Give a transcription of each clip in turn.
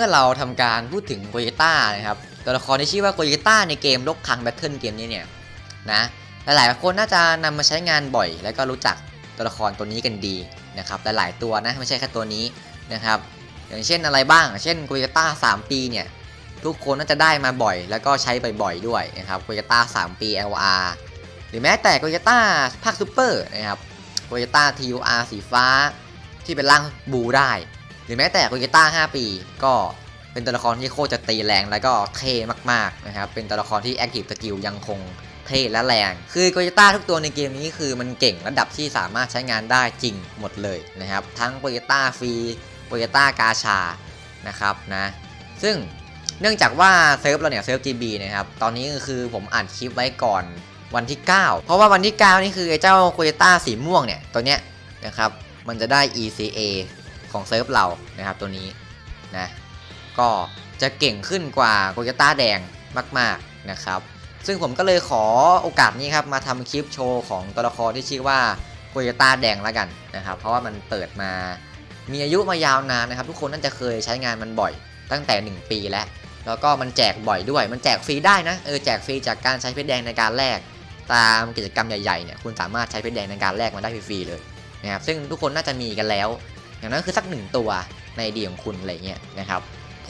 มื่อเราทำการพูดถึงโกเยต้านะครับตัวละครที่ชื่อว่าโกเยต้าในเกมลกคังแบทเทิลเกมนี้เนี่ยนะหลายๆคนน่าจะนำมาใช้งานบ่อย แล้วก็รู้จักตัวละครตัวนี้กันดีนะครับหลายๆตัวนะไม่ใช่แค่ตัวนี้นะครับ อย่างเช่นอะไรบ้าง เช่นโกเยต้า3 ปีเนี่ยทุกคนน่าจะได้มาบ่อย แล้วก็ใช้บ่อยๆด้วยนะครับโกเยต้า3ปี LR หรือแม้แต่โกเยต้าภาคซูเปอร์นะครับโกเยต้า TUR สีฟ้าที่เป็นร่างบูได้ รือแม้แต่โกเยต้า5 ปี ก็เป็นตัวละครที่โคตรจะตีแรงแล้วก็เท่มากๆนะครับ เป็นตัวละครที่แอคทีฟสกิลยังคงเท่และแรง คือโกเยต้าทุกตัวในเกมนี้คือมันเก่งระดับที่สามารถใช้งานได้จริงหมดเลยนะครับ ทั้งโกเยต้าฟรีโกเยต้ากาชา นะครับนะ ซึ่งเนื่องจากว่าเซิร์ฟเราเนี่ยเซิร์ฟ GB นะครับ ตอนนี้คือผมอัดคลิปไว้ก่อนวันที่ 9 เพราะว่าวันที่ 9 นี่คือไอ้เจ้าโกเยต้าสีม่วงเนี่ยตัวเนี้ยนะครับ มันจะได้ ECA ของเซิร์ฟเรานะครับตัวนี้นะก็จะเก่งขึ้นกว่าโกยต้าแดงมาก ๆนะครับ ซึ่งผมก็เลยขอโอกาสนี้ครับมาทำคลิปโชว์ของตัวละครที่ชื่อว่าโกยต้าแดงแล้วกันนะครับ เพราะว่ามันเปิดมามีอายุมายาวนานนะครับ ทุกคนน่าจะเคยใช้งานมันบ่อยตั้งแต่ 1 ปีแล้ว แล้วก็มันแจกบ่อยด้วย มันแจกฟรีได้นะเออแจกฟรีจากการใช้เพชรแดงในการแลกตามกิจกรรมใหญ่ๆเนี่ยคุณสามารถใช้เพชรแดงในการแลกมันได้ฟรีๆเลยนะครับซึ่งทุกคนน่าจะมีกันแล้ว อย่างนั้นคือสักหนึ่งตัวในดีของคุณอะไรเงี้ยนะครับ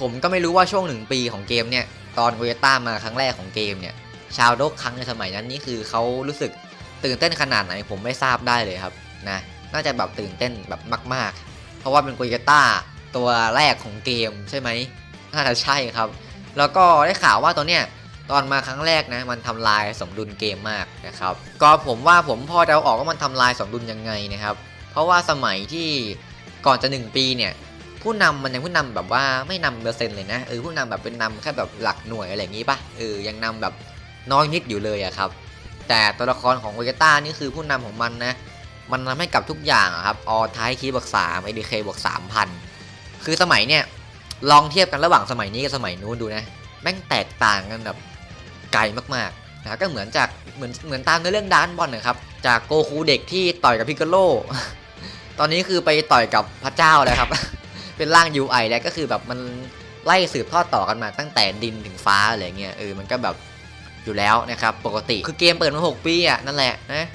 ผมก็ไม่รู้ว่าช่วงหนึ่งปีของเกมเนี่ยตอนโกโยต้ามาครั้งแรกของเกมเนี่ยชาวโลกครั้งในสมัยนั้นนี่คือเขารู้สึกตื่นเต้นขนาดไหนผมไม่ทราบได้เลยครับนะน่าจะแบบตื่นเต้นแบบมาก ๆ เพราะว่าเป็นโกโยต้าตัวแรกของเกมใช่ไหมน่าจะใช่ครับ แล้วก็ได้ข่าวว่าตัวเนี้ยตอนมาครั้งแรกนะมันทำลายสมดุลเกมมากนะครับ ก็ผมว่าผมพอเดาออกว่ามันทำลายสมดุลยังไงนะครับ เพราะว่าสมัยที่ ก่อนจะ 1 ปีเนี่ยผู้นำมันยังผู้นำแบบว่าไม่นำเปอร์เซ็นต์เลยนะเออผู้นำแบบเป็นนำแค่แบบหลักหน่วยอะไรอย่างงี้ปะเออยังนำแบบน้อยนิดอยู่เลยอะครับ แต่ตัวละครของโอเกต้านี่คือผู้นำของมันนะมันทำให้กับทุกอย่างอะครับออท้ายคีบวกสามไอดีเคบวกสามพันคือสมัยเนี่ยลองเทียบกันระหว่างสมัยนี้กับสมัยนู้นดูนะแม่งแตกต่างกันแบบไกลมากๆนะก็เหมือนจากเหมือนเหมือนตามในเรื่องดานบอลนะครับจากโกคูเด็กที่ต่อยกับพิกาโล ตอนนี้คือไปต่อยกับพระเจ้าแล้วครับ เป็นร่าง UI แล้วก็คือแบบมันไล่สืบทอดต่อกันมาตั้งแต่ดินถึงฟ้าอะไรเงี้ยเออมันก็แบบอยู่แล้วนะครับปกติคือเกมเปิดมา6ปีอะนั่นแหละนะ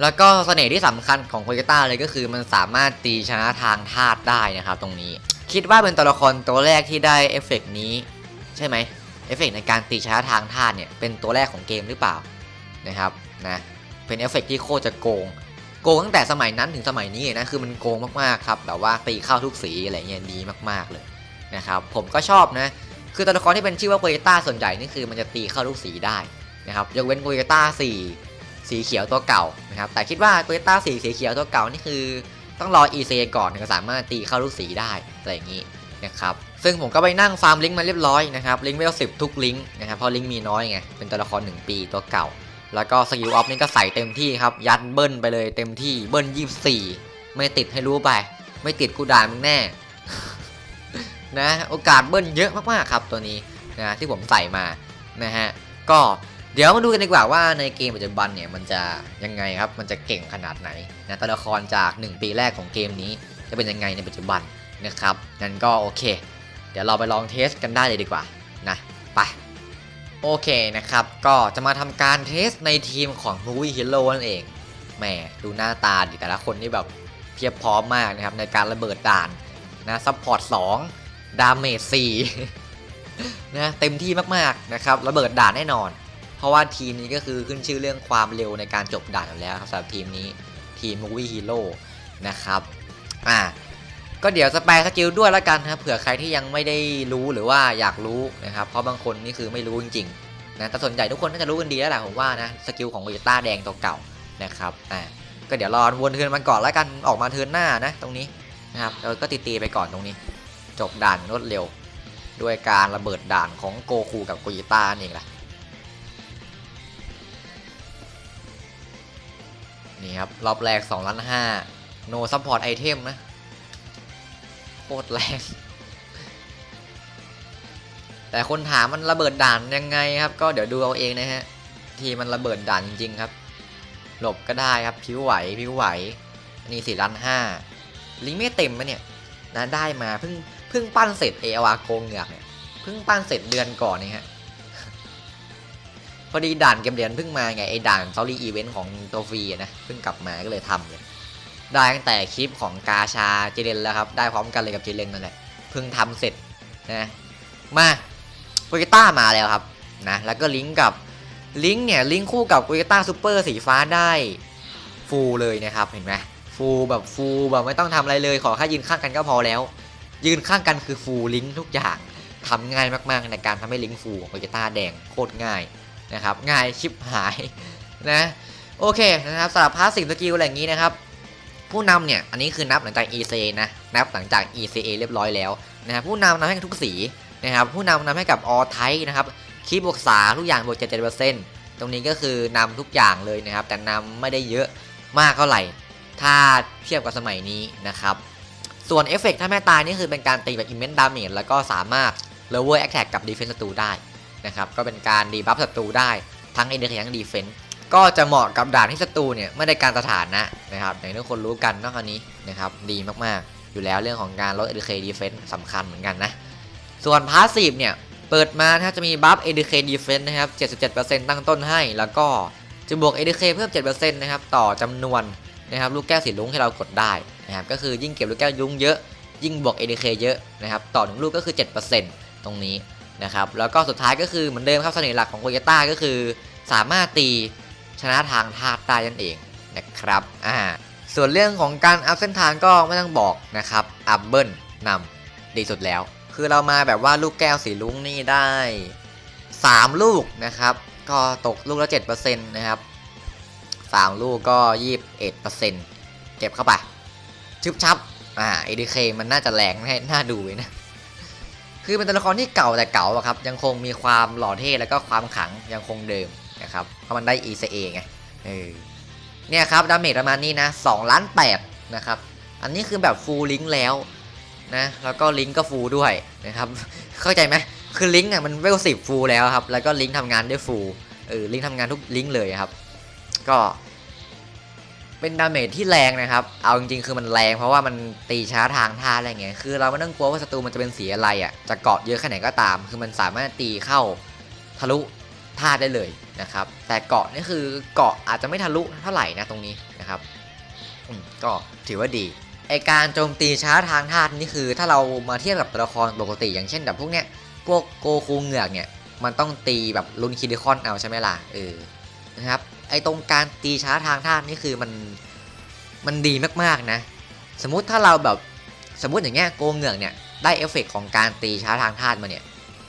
แล้วก็เสน่ห์ที่สำคัญของโคเกต้าเลยก็คือมันสามารถตีชนะทางธาตุได้นะครับตรงนี้ คิดว่าเป็นตัวละครตัวแรกที่ได้เอฟเฟกต์นี้ ใช่ไหมเอฟเฟกต์ในการตีชนะทางธาตุเนี่ยเป็นตัวแรกของเกมหรือเปล่านะครับนะเป็นเอฟเฟกต์ที่โคตรจะโกง โกงตั้งแต่สมัยนั้นถึงสมัยนี้นะคือมันโกงมากๆครับแบบว่าตีเข้าทุกสีอะไรเงี้ยดีมากๆเลยนะครับผมก็ชอบนะคือตัวละครที่เป็นชื่อว่าโกเยต้าส่วนใหญ่นี่คือมันจะตีเข้าทุกสีได้นะครับยกเว้นโกเยต้าสีสีเขียวตัวเก่านะครับแต่คิดว่าโกเยต้าสีสีเขียวตัวเก่านี่คือ ต้องรอ EC ก่อนถึงจะสามารถตีเข้าทุกสีได้อะไรอย่างนี้นะครับซึ่งผมก็ไปนั่งฟาร์มลิงก์มาเรียบร้อยนะครับลิงก์เวลสิบทุกลิงก์นะครับเพราะลิงก์มีน้อยไงเป็นตัวละคร1ปีตัวเก่า แล้วก็สกิลออฟนี่ก็ใส่เต็มที่ครับ ยัดเบิ้ลไปเลยเต็มที่เบิ้ลยี่สี่ไม่ติดให้รู้ไป ไม่ติดกูด่ามึงแน่ นะโอกาสเบิ้ลเยอะมากๆครับตัวนี้นะที่ผมใส่มานะฮะก็เดี๋ยวมาดูกันดีกว่าว่าในเกมปัจจุบันเนี่ยมันจะยังไงครับมันจะเก่งขนาดไหนนะตัวละครจาก 1 ปีแรกของเกมนี้จะเป็นยังไงในปัจจุบันนะครับงั้นก็โอเค เดี๋ยวเราไปลองเทสกันได้เลยดีกว่านะไป โอเคนะครับ ก็จะมาทำการเทสในทีมของ Movie Hero นั่นเองแหมดูหน้าตาดิแต่ละคนนี่แบบเพียบพร้อมมากนะครับ ในการระเบิดด่านนะซัพพอร์ต2ดาเมจ4นะเต็มที่มากๆนะครับ ระเบิดด่านแน่นอน เพราะว่าทีมนี้ก็คือขึ้นชื่อเรื่องความเร็วในการจบด่านอยู่แล้วครับสำหรับทีมนี้ทีม Movie Hero นะครับอ่า ก็เดี๋ยวสแปร์สกิลด้วยแล้วกันครับเผื่อใครที่ยังไม่ได้รู้หรือว่าอยากรู้นะครับเพราะบางคนนี่คือไม่รู้จริงๆนะแต่ส่วนใหญ่ทุกคนน่าจะรู้กันดีแล้วแหละผมว่านะสกิลของโอเยต้าแดงตัวเก่านะครับอ่าก็เดี๋ยวรอวนเทินมันก่อนแล้วกันออกมาเทินหน้านะตรงนี้นะครับเราก็ตีตีไปก่อนตรงนี้ จบด่านรวดเร็ว ด้วยการระเบิดด่านของโกคูกับโกเยต้านั่เองแหละนี่ครับรอบแรก2ล้าน5 no support item นะ โคตรแรง แต่คนถามมันระเบิดด่านยังไงครับ ก็เดี๋ยวดูเอาเองนะฮะ ที่มันระเบิดด่านจริง ๆ ครับ หลบก็ได้ครับผิวไหวผิวไหว นี่สี่ล้านห้าลิงไม่เต็มปะเนี่ยนะได้มาเพิ่งเพิ่งปั้นเสร็จเอวาโกงเหงือกเนี่ยเพิ่งปั้นเสร็จเดือนก่อนนี่ฮะพอดีด่านเกมเดือนเพิ่งมาไงไอ้ด่านซอรี่อีเวนต์ของตัวฟรีนะเพิ่งกลับมาก็เลยทำเลย ได้ตั้งแต่คลิปของกาชาเจเลนแล้วครับ ได้พร้อมกันเลยกับเจเลนนั่นแหละเพิ่งทำเสร็จนะมาโปเกต้ามาแล้วครับนะแล้วก็ลิงก์กับลิงก์เนี่ยลิงก์คู่กับโปเกต้าซูเปอร์สีฟ้าได้ฟูลเลยนะครับเห็นไหมฟูลแบบฟูลแบบไม่ต้องทำอะไรเลยขอแค่ยืนข้างกันก็พอแล้ว ยืนข้างกันคือฟูลลิงก์ทุกอย่างทำง่ายมากๆในการทำให้ลิงก์ฟูของโปเกต้าแดงโคตรง่ายนะครับง่ายชิบหายนะโอเคนะครับสำหรับพาสซีฟสกิลอะไรอย่างนี้นะครับ ผู้นำเนี่ยอันนี้คือนับหลังจาก ECA นะนับหลังจาก ECA เรียบร้อยแล้วนะครับผู้นำนำให้ทุกสีนะครับผู้นำนำให้กับ all type นะครับคีบวกสาทุกอย่างบวก77%ตรงนี้ก็คือนำทุกอย่างเลยนะครับ แต่นำไม่ได้เยอะมากเท่าไหร่ ถ้าเทียบกับสมัยนี้นะครับ ส่วนเอฟเฟกถ้าแม่ตายนี่คือเป็นการตีแบบ immense damage แล้วก็สามารถ lower attack กับ defense ศัตรูได้นะครับก็เป็นการดีบัฟศัตรูได้ทั้ง AD ทั้ง defense ก็จะเหมาะกับด่านที่ศัตรูเนี่ยไม่ได้การสถานะนะครับอย่างที่ทุกคนรู้กันเนอกอันนี้นะครับดีมากๆ อยู่แล้วเรื่องของการลด ADK defense สำคัญเหมือนกันนะ ส่วนพาสซีฟเนี่ยเปิดมาถ้าจะมีบัฟ ADK defense นะครับ 77%ตั้งต้นให้ แล้วก็จะบวก ADK เพิ่ม 7%นะครับต่อจำนวนนะครับลูกแก้วสีลุ้งให้เรากดได้นะครับก็คือยิ่งเก็บลูกแก้วยุ้งเยอะยิ่งบวก ADK เยอะนะครับต่อหนึ่งลูกก็คือ 7%ตรงนี้นะครับแล้วก็สุดท้ายก็คือเหมือนเดิมครับเสน่ห์หลักของโกเยต้าก็คือสามารถตี ชนะทางธาตุได้นั่นเองนะครับอ่าส่วนเรื่องของการอัพเส้นทางก็ไม่ต้องบอกนะครับอัพเบิลนำดีสุดแล้ว คือเรามาแบบว่าลูกแก้วสีลุ้งนี่ได้ 3 ลูกนะครับ ก็ตกลูกละ7%นะครับ 3 ลูกก็ 21%เก็บเข้าไปชึบชับอ่า ADK มันน่าจะแรงให้น่าดูนะ คือเป็นตัวละครที่เก่าแต่เก่าอะครับ ยังคงมีความหล่อเท่แล้วก็ความขังยังคงเดิม นะครับ เพราะมันได้ ECA ไงเออเนี่ยครับดาเมจประมาณนี้นะ2ล้าน8นะครับ อันนี้คือแบบฟูลลิงก์แล้วนะแล้วก็ลิงก์ก็ฟูลด้วยนะครับ เข้าใจไหมคือลิงก์อะมันเวลสิบฟูลแล้วครับ แล้วก็ลิงก์ทำงานได้ฟูลเออลิงก์ทำงานทุกลิงก์เลยครับ ก็เป็นดาเมจที่แรงนะครับ เอาจริงๆคือมันแรงเพราะว่ามันตีช้าทางท่าอะไรเงี้ย คือเราไม่ต้องกลัวว่าศัตรูมันจะเป็นสีอะไรอะ จะเกาะเยอะแค่ไหนก็ตาม คือมันสามารถตีเข้าทะลุท่าได้เลย นะครับ แต่เกาะนี่คือเกาะอาจจะไม่ทะลุเท่าไหร่นะตรงนี้นะครับก็ถือว่าดีไอการโจมตีช้าทางธาตุนี่คือ ถ้าเรามาเทียบกับตัวละครปกติ อย่างเช่นแบบพวกเนี้ยพวกโกคูเหงือกเนี่ยมันต้องตีแบบลุนคิดิคอนเอาใช่ไหมล่ะเออนะครับไอตรงการตีช้าทางธาตุนี่คือมันมันดีมากๆนะ สมมุติถ้าเราแบบสมมุติอย่างเงี้ยโกเหงือกเนี่ยได้เอฟเฟกของการตีช้าทางธาตุมาเนี่ย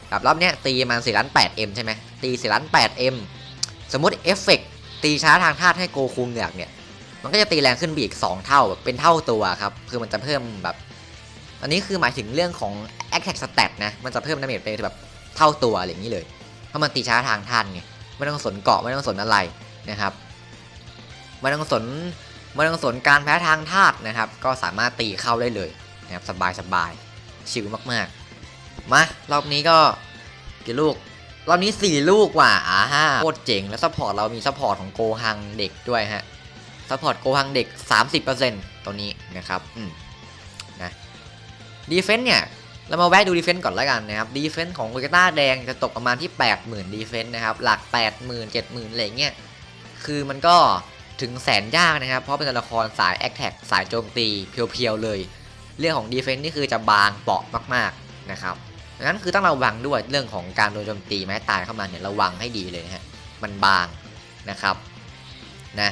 แบบรอบเนี้ยตีมัน4ล้าน8 M ใช่ไหมตี4ล้าน8 M สมมติเอฟเฟกตีช้าทางธาตุให้โกคูเหงือกเนี่ย มันก็จะตีแรงขึ้นไปอีก 2 เท่าแบบเป็นเท่าตัวครับ คือมันจะเพิ่มแบบ อันนี้คือหมายถึงเรื่องของ attack stat นะ มันจะเพิ่มดาเมจไปแบบเท่าตัวอะไรอย่างนี้เลย เพราะมันตีช้าทางธาตุไง ไม่ต้องสนเกาะไม่ต้องสนอะไรนะครับ ไม่ต้องสนไม่ต้องสนการแพ้ทางธาตุนะครับ ก็สามารถตีเข้าได้เลยนะครับสบายสบายชิลมากๆ มารอบนี้ก็กี่ลูก รอบนี้ 4 ลูกว่ะอ่าฮะโคตรเจ๋ง แล้วซัพพอร์ตเรามีซัพพอร์ตของโกฮังเด็กด้วยฮะซัพพอร์ตโกฮังเด็ก 30%ตัวนี้นะครับ อืมนะดีเฟนต์เนี่ย เรามาแวะดูดีเฟนต์ก่อนแล้วกันนะครับดีเฟนต์ของโกเกต้าแดงจะตกประมาณที่ 80,000ดีเฟนต์นะครับ หลัก 80,000 70,000อะไรเงี้ย คือมันก็ถึงแสนยากนะครับ เพราะเป็นตัวละครสายแอคแท็กสายโจมตีเพียวๆเลย เรื่องของดีเฟนต์นี่คือจะบางเปราะมากๆนะครับ นั้นคือต้องระวังด้วยเรื่องของการโดนโจมตีแม้ตายเข้ามาเนี่ยระวังให้ดีเลยนะฮะมันบางนะครับนะ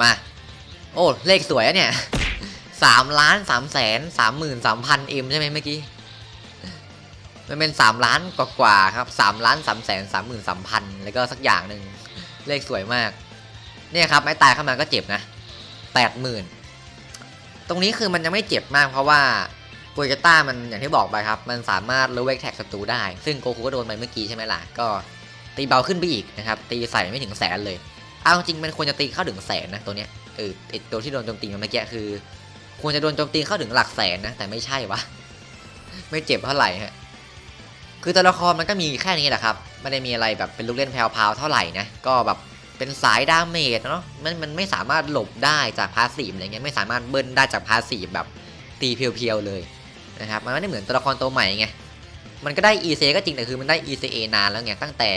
มาโอ้เลขสวยอะเนี่ยสามล้านสามแสนสามหมื่นสามพันเอ็มใช่ไหมเมื่อกี้มันเป็นสามล้านกว่าๆครับสามล้านสามแสนสามหมื่นสามพันแล้วก็สักอย่างหนึ่งเลขสวยมาก เนี่ยครับไม้ตายเข้ามาก็เจ็บนะแปดหมื่นตรงนี้คือมันยังไม่เจ็บมากเพราะว่า โปรเจต้ามันอย่างที่บอกไปครับ มันสามารถรู้เวกแท็กศัตรูได้ ซึ่งโกคูก็โดนไปเมื่อกี้ใช่ไหมล่ะ ก็ตีเบาขึ้นไปอีกนะครับ ตีใส่ไม่ถึงแสนเลย เอาจริงมันควรจะตีเข้าถึงแสนนะตัวเนี้ย เออไอตัวที่โดนโจมตีมาเมื่อกี้คือ ควรจะโดนโจมตีเข้าถึงหลักแสนนะ แต่ไม่ใช่วะ ไม่เจ็บเท่าไหร่ฮะ คือตัวละครมันก็มีแค่นี้แหละครับ ไม่ได้มีอะไรแบบเป็นลูกเล่นแพรวๆเท่าไหร่นะ ก็แบบเป็นสายดาเมจเนาะ มันมันไม่สามารถหลบได้จากพาสีฟอะไรเงี้ย ไม่สามารถเบิ้ลได้จากพาสีฟแบบตีเพียวๆเลย นะครับมันไม่ได้เหมือนตัวละครตัวใหม่ไงมันก็ได้ EC ก็จริงแต่คือมันได้ ECA นานแล้วไงตั้งแต่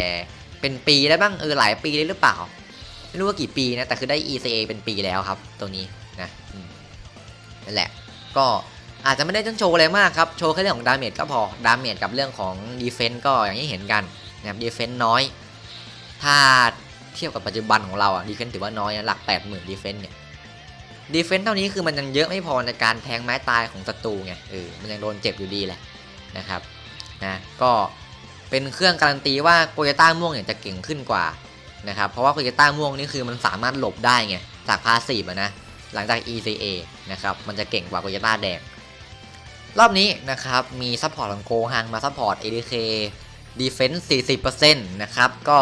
เป็นปีแล้วบ้างเออหลายปีเลยหรือเปล่า ไม่รู้ว่ากี่ปีนะแต่คือได้ ECA เป็นปีแล้วครับ ตัวนี้นะนั่นแหละ ก็อาจจะไม่ได้ต้องโชว์อะไรมากครับ โชว์แค่เรื่องของดาเมจก็พอดาเมจกับเรื่องของดีเฟนต์ก็อย่างที่เห็นกันนะครับดีเฟนต์น้อย ถ้าเทียบกับปัจจุบันของเราอะดีเฟนต์ถือว่าน้อยนะหลัก 80,000ดีเฟนต์เนี่ย ดีเฟนต์เท่านี้คือมันยังเยอะไม่พอในการแทงไม้ตายของศัตรูไงเออมันยังโดนเจ็บอยู่ดีแหละนะครับนะก็เป็นเครื่องการันตีว่าโกยต้าม่วงเนี่ยจะเก่งขึ้นกว่านะครับเพราะว่าโกยต้าม่วงนี่คือมันสามารถหลบได้ไงจากพาสซีฟอะนะหลังจาก ECA นะครับมันจะเก่งกว่าโกยต้าแดง รอบนี้นะครับมีซัพพอร์ตของโกฮังมาซัพพอร์ต ADK Defense 40%นะครับก็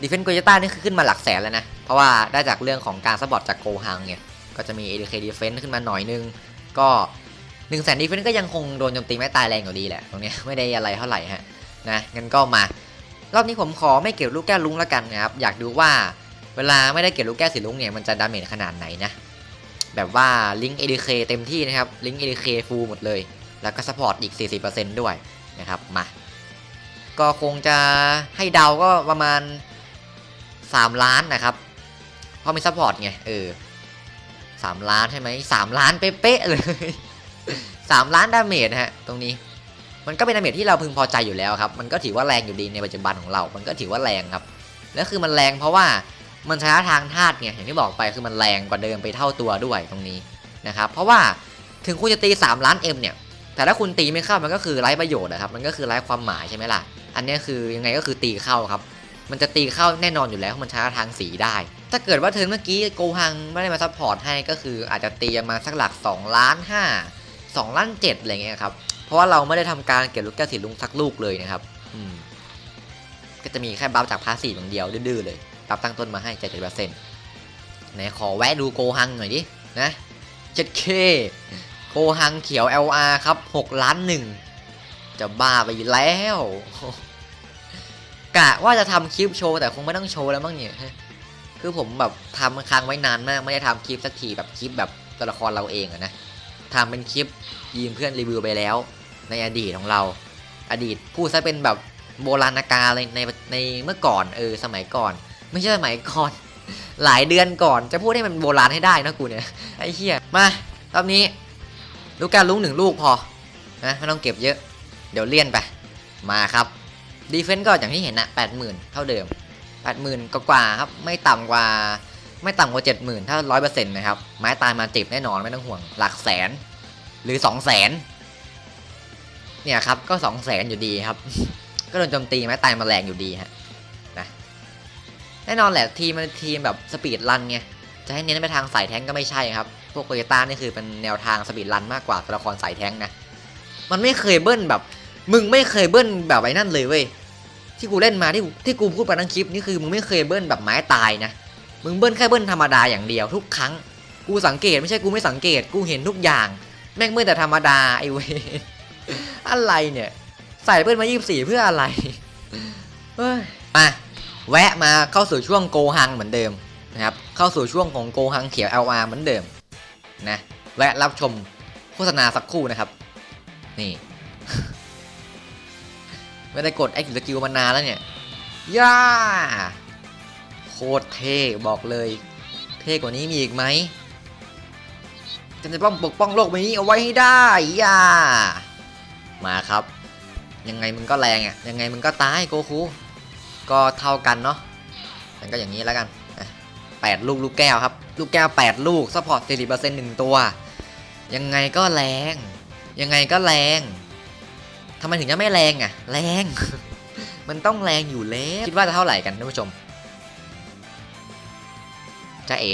Defense โกยต้านี่คือขึ้นมาหลักแสนแล้วนะเพราะว่าได้จากเรื่องของการซัพพอร์ตจากโกฮังเนี่ย ก็จะมี ADK Defense ขึ้นมาหน่อยนึง ก็1นึ่งแสนดีเฟนก็ยังคงโดนโจมตีไม่ตายแรงอยู่ดีแหละ ตรงนี้ไม่ได้อะไรเท่าไหร่ฮะนะงั้นก็มารอบนี้ผมขอไม่เก็บลูกแก้วลุงแล้วกันนะครับ อยากดูว่าเวลาไม่ได้เก็บลูกแก้วสีลุงเนี่ยมันจะดาเมจขนาดไหนนะ แบบว่าลิงก์ ADK เต็มที่นะครับ ลิงก์ ADK ฟูลหมดเลย แล้วก็สปอร์ตอีก 40%ด้วยนะครับ มา ก็คงจะให้เดาก็ประมาณ 3 ล้านนะครับ เพราะมีซัพพอร์ตไง เออ 3ล้านใช่ไหม3ล้านเป๊ะๆเลย3ล้านดาเมจฮะตรงนี้ มันก็เป็นดาเมจที่เราพึงพอใจอยู่แล้วครับ มันก็ถือว่าแรงอยู่ดีในปัจจุบันของเรา มันก็ถือว่าแรงครับ แล้วคือมันแรงเพราะว่ามันชนะทางธาตุไงอย่างที่บอกไปคือมันแรงกว่าเดิมไปเท่าตัวด้วยตรงนี้นะครับ เพราะว่าถึงคุณจะตี 3 ล้าน M เนี่ย แต่ถ้าคุณตีไม่เข้ามันก็คือไร้ประโยชน์นะครับ มันก็คือไร้ความหมายใช่ไหมล่ะ อันนี้คือยังไงก็คือตีเข้าครับ มันจะตีเข้าแน่นอนอยู่แล้วเพราะมันช้าทางสีได้ ถ้าเกิดว่าเทิร์นเมื่อกี้โกฮังไม่ได้มาซัพพอร์ตให้ก็คืออาจจะตีมาสักหลัก2ล้าน5 2ล้าน7อะไรเงี้ยครับ เพราะว่าเราไม่ได้ทำการเก็บลูกแก้วสีลุงสักลูกเลยนะครับอืมก็จะมีแค่บัฟจากพาสีอย่างเดียวดื้อเลยบัฟตั้งต้นมาให้70%ไหนขอแวะดูโกฮังหน่อยดินะ 7K โกฮังเขียว LR ครับ6ล้านหนึ่งจะบ้าไปแล้ว กะว่าจะทำคลิปโชว์แต่คงไม่ต้องโชว์แล้วมั้งเนี่ย คือผมแบบทำค้างไว้นานมาก ไม่ได้ทำคลิปสักทีแบบคลิปแบบตัวละครเราเองอะนะทำเป็นคลิปยืมเพื่อนรีวิวไปแล้ว ในอดีตของเรา อดีตพูดซะเป็นแบบโบราณกาลเลยในในเมื่อก่อนเออสมัยก่อน ไม่ใช่สมัยก่อน หลายเดือนก่อนจะพูดให้มันโบราณให้ได้นะกูเนี่ยไอ้เหี้ยมารอบนี้ลูกการลุงหนึ่งลูกพอนะไม่ต้องเก็บเยอะ เดี๋ยวเลี่ยนไปมาครับดีเฟนต์ก็อย่างที่เห็นนะแปดหมื่นเท่าเดิม แปดหมื่นกว่าครับ ไม่ต่ำกว่า ไม่ต่ำกว่าเจ็ดหมื่นถ้าร้อยเปอร์เซ็นต์นะครับ ไม้ตายมาจ็บแน่นอนไม่ต้องห่วง หลักแสน หรือสองแสนเนี่ยครับ ก็สองแสนอยู่ดีครับ ก็โดนโจมตีไม้ตายมาแรงอยู่ดีฮะนะแน่นอนแหละทีมมันทีมแบบสปีดรันไงจะให้เน้นไปทางสายแท้งก็ไม่ใช่ครับ พวกโคโยต้านี่คือเป็นแนวทางสปีดรันมากกว่าตัวละครสายแท้งนะ มันไม่เคยเบิ้ลแบบ มึงไม่เคยเบิ้ลแบบไอ้นั่นเลยเว้ย ที่กูเล่นมาที่ที่กูพูดไปทั้งคลิปนี่คือมึงไม่เคยเบิ้ลแบบไม้ตายนะมึงเบิ้ลแค่เบิ้ลธรรมดาอย่างเดียวทุกครั้ง กูสังเกตไม่ใช่กูไม่สังเกตกูเห็นทุกอย่าง แม่งเบิ้ลแต่ธรรมดาไอ้เวยอะไรเนี่ย ใส่เบิ้ลมา24เพื่ออะไรเฮ้ยมาแวะมาเข้าสู่ช่วงโกฮังเหมือนเดิมนะครับเข้าสู่ช่วงของโกฮังเขียว LR เหมือนเดิมนะแวะรับชมโฆษณาสักครู่นะครับ นี่ ไม่ได้กด Active Skill มานานแล้วเนี่ยย่าโคตรเท่บอกเลย เท่กว่านี้มีอีกไหมฉันจะต้องปกป้องโลกใบนี้เอาไว้ให้ได้ย่ามาครับ ยังไงมึงก็แรงอะยังไงมึงก็ตายโกคูก็เท่ากันเนาะมันก็อย่างนี้แล้วกันแปดลูกลูกแก้วครับ ลูกแก้วแปดลูกซัพพอร์ตสี่สิบเปอร์เซ็นต์หนึ่งตัว ยังไงก็แรง ยังไงก็แรง ทำไมถึงจะไม่แรงอะ แรง มันต้องแรงอยู่แล้ว คิดว่าจะเท่าไหร่กันท่านผู้ชมจะเอ๋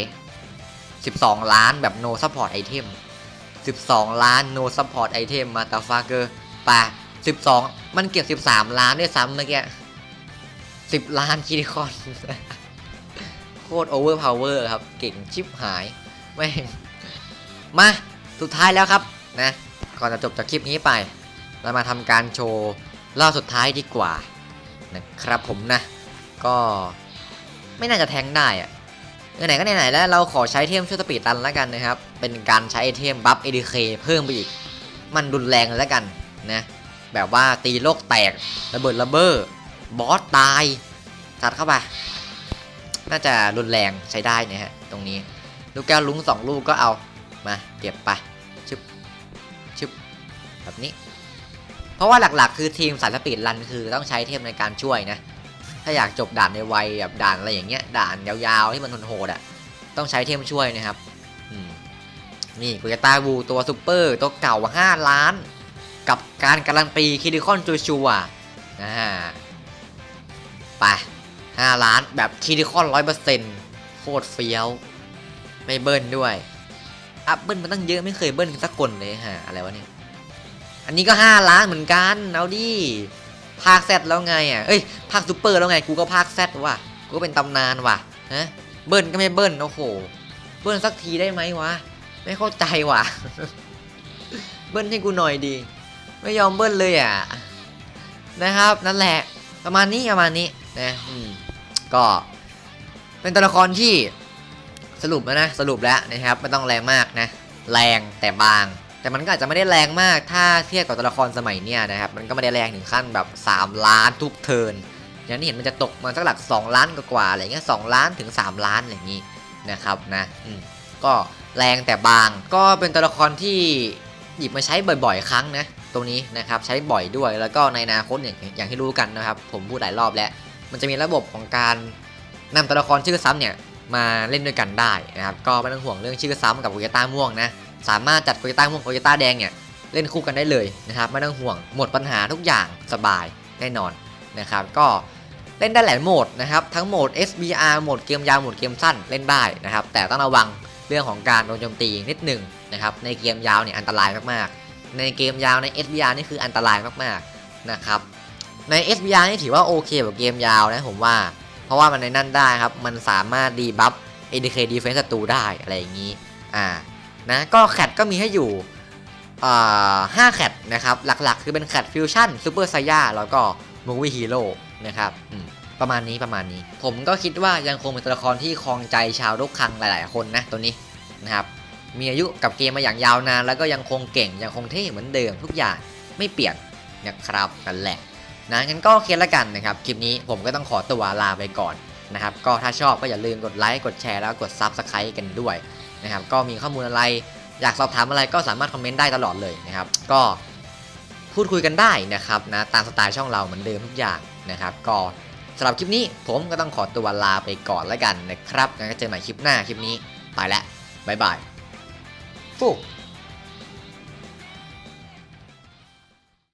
12 ล้านแบบ no support item 12 ล้าน no support item มาตาฟาเกอร์ป่ะ12 มันเก็บ 13 ล้านด้วยซ้ำเมื่อกี้10 ล้านคิริคอน โคตรโอเวอร์พาวเวอร์ครับ เก่งชิบหายแม่มา สุดท้ายแล้วครับนะ ก่อนจะจบจากคลิปนี้ไป เรามาทำการโชว์รอบสุดท้ายดีกว่านะครับผมนะ ก็ไม่น่าจะแทงได้อะไหนก็ไหนๆแล้วเราขอใช้เทมช่วยสปีดตันแล้วกันนะครับ เป็นการใช้เทมบัฟ ADK เคเพิ่มไปอีก มันรุนแรงเลยแล้วกันนะแบบว่าตีโลกแตกระเบิดระเบ้อบอสตายตัดเข้าไป น่าจะรุนแรงใช้ได้นะฮะตรงนี้ ลูกแก้วลุงสองลูกก็เอามาเก็บไปชึบชึบแบบนี้ เพราะว่าหลักๆ คือทีมสายสปีดรันคือต้องใช้เทมในการช่วยนะ ถ้าอยากจบด่านในวัยแบบด่านอะไรอย่างเงี้ยด่านยาวๆที่มันทนโหดอะต้องใช้เทมช่วยนะครับนี่กุยตาบูตัวซูเปอร์ตัวเก่า 5 ล้าน กับการการันตีคิดิคอนจูชัวอ่าไป 5 ล้านแบบคิดิคอนร้อยเปอร์เซ็นต์โคตรเฟี้ยว ไม่เบิ้ลด้วยอัพเบิ้ลมันตั้งเยอะไม่เคยเบิ้ลสักคนเลยฮะอะไรวะเนี่ย อันนี้ก็ 5 ล้านเหมือนกัน เอาดิภาคแซดแล้วไงอะ เอ้ยภาคซูเปอร์แล้วไง กูก็ภาคแซดว่ะ กูก็เป็นตำนานว่ะ ฮะ เบิ้ลก็ไม่เบิ้ล โอ้โห เบิ้ลสักทีได้ไหมวะ ไม่เข้าใจว่ะ เบิ้ลให้กูหน่อยดี ไม่ยอมเบิ้ลเลยอะ นะครับ นั่นแหละ ประมาณนี้ประมาณนี้นะอืมก็ เป็นตัวละครที่สรุปแล้วนะ สรุปแล้วนะครับ ไม่ต้องแรงมากนะ แรงแต่บาง แต่มันก็อาจจะไม่ได้แรงมากถ้าเทียบกับตัวละครสมัยเนี้ยนะครับมันก็ไม่ได้แรงถึงขั้นแบบ 3 ล้านทุกเทิร์นอย่างที่เห็นมันจะตกมาสักหลัก 2 ล้านกว่าอะไรเงี้ย2ล้านถึง 3 ล้านอะไรอย่างนี้นะครับนะอืมก็แรงแต่บางก็เป็นตัวละครที่หยิบมาใช้บ่อยๆ ครั้งนะตรงนี้นะครับใช้บ่อยด้วยแล้วก็ในอนาคตเนี่ยอย่างที่รู้กันนะครับ ผมพูดหลายรอบแล้ว มันจะมีระบบของการนำตัวละครชื่อซ้ำเนี่ยมาเล่นด้วยกันได้นะครับก็ไม่ต้องห่วงเรื่องชื่อซ้ำกับโกเยต้าม่วงนะ สามารถจัดโกเยต้าม่วงโกเยต้าแดงเนี่ยเล่นคู่กันได้เลยนะครับไม่ต้องห่วงหมดปัญหาทุกอย่างสบายแน่นอนนะครับก็เล่นได้หลายโหมดนะครับทั้งโหมด SBR โหมดเกมยาวโหมดเกมสั้นเล่นได้นะครับแต่ต้องระวังเรื่องของการโดนโจมตีนิดหนึ่งนะครับในเกมยาวเนี่ยอันตรายมากๆ ในเกมยาวใน SBR นี่คืออันตรายมากๆนะครับใน SBR นี่ถือว่าโอเคกว่าเกมยาวนะผมว่า เพราะว่ามันในนั่นได้ครับมันสามารถดีบัฟ ADK Defense ศัตรูได้อะไรอย่างนี้อ่า นะก็แคทก็มีให้อยู่ห้าแคทนะครับ หลักๆ คือเป็นแคทฟิวชั่นซูเปอร์ไซย่าแล้วก็มูวี่ฮีโร่นะครับประมาณนี้ประมาณนี้ ผมก็คิดว่ายังคงเป็นตัวละครที่ครองใจชาวโลกคังหลาย ๆ คนนะตัวนี้นะครับมีอายุกับเกมมาอย่างยาวนาน แล้วก็ยังคงเก่งยังคงเท่เหมือนเดิมทุกอย่างไม่เปลี่ยนนะครับนั่นแหละนะงั้นก็โอเคแล้วกันนะครับ คลิปนี้ผมก็ต้องขอตัวลาไปก่อนนะครับ ก็ถ้าชอบก็อย่าลืมกดไลค์กดแชร์แล้วกด Subscribe กันด้วย นะครับก็มีข้อมูลอะไร อยากสอบถามอะไรก็สามารถคอมเมนต์ได้ตลอดเลยนะครับ ก็พูดคุยกันได้นะครับนะตามสไตล์ช่องเราเหมือนเดิมทุกอย่างนะครับ ก็สำหรับคลิปนี้ผมก็ต้องขอตัวลาไปก่อนแล้วกันนะครับงั้นก็เจอใหม่คลิปหน้าคลิปนี้ไปแล้วบ๊ายบายฟู